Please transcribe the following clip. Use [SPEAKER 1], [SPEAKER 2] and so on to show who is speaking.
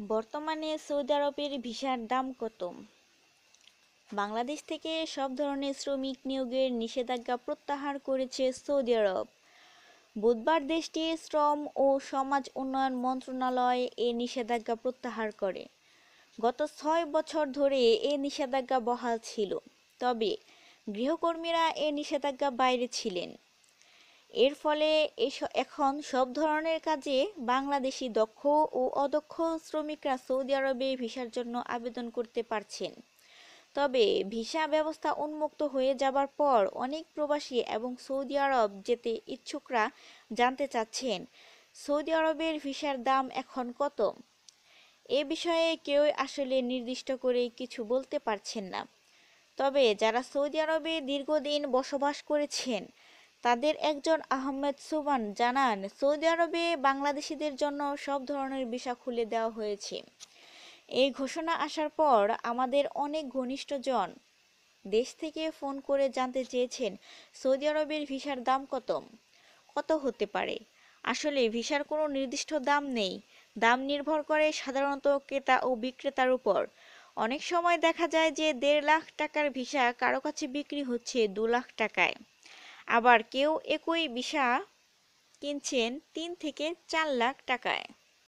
[SPEAKER 1] বর্তমানে সৌদি আরবের ভিসার দাম কত? বাংলাদেশ থেকে সব ধরনের শ্রমিক নিয়োগের নিষেধাজ্ঞা প্রত্যাহার করেছে সৌদি আরব। বুধবার দেশটির শ্রম ও সমাজ উন্নয়ন মন্ত্রণালয় এ নিষেধাজ্ঞা প্রত্যাহার করে। গত ছয় বছর ধরে এ নিষেধাজ্ঞা বহাল ছিল, তবে গৃহকর্মীরা এ নিষেধাজ্ঞা বাইরে ছিলেন। এর ফলে এখন সব ধরনের কাজে বাংলাদেশি দক্ষ ও অদক্ষ শ্রমিকরা সৌদি আরবে ভিসার জন্য আবেদন করতে পারছেন। তবে ভিসা ব্যবস্থা উন্মুক্ত হয়ে যাবার পর অনেক প্রবাসী এবং সৌদি আরব যেতে ইচ্ছুকরা জানতে চাচ্ছেন, সৌদি আরবের ভিসার দাম এখন কত? এ বিষয়ে কেউ আসলে নির্দিষ্ট করে কিছু বলতে পারছেন না। তবে যারা সৌদি আরবে দীর্ঘদিন বসবাস করেছেন তাদের একজন আহমেদ সুবান জানান, সৌদি আরবে বাংলাদেশিদের জন্য সব ধরনের ভিসা খুলে দেওয়া হয়েছে। এই ঘোষণা আসার পর আমাদের অনেক ঘনিষ্ঠজন দেশ থেকে ফোন করে জানতে চেয়েছেন, সৌদি আরবের ভিসার দাম কত? কত হতে পারে? আসলে ভিসার কোনো নির্দিষ্ট দাম নেই। দাম নির্ভর করে সাধারণত ক্রেতা ও বিক্রেতার উপর। অনেক সময় দেখা যায় যে দেড় লাখ টাকার ভিসা কারও কাছে বিক্রি হচ্ছে দু লাখ টাকায়। আবার কেউ একই ভিসা কিনছেন তিন থেকে চার লাখ টাকায়।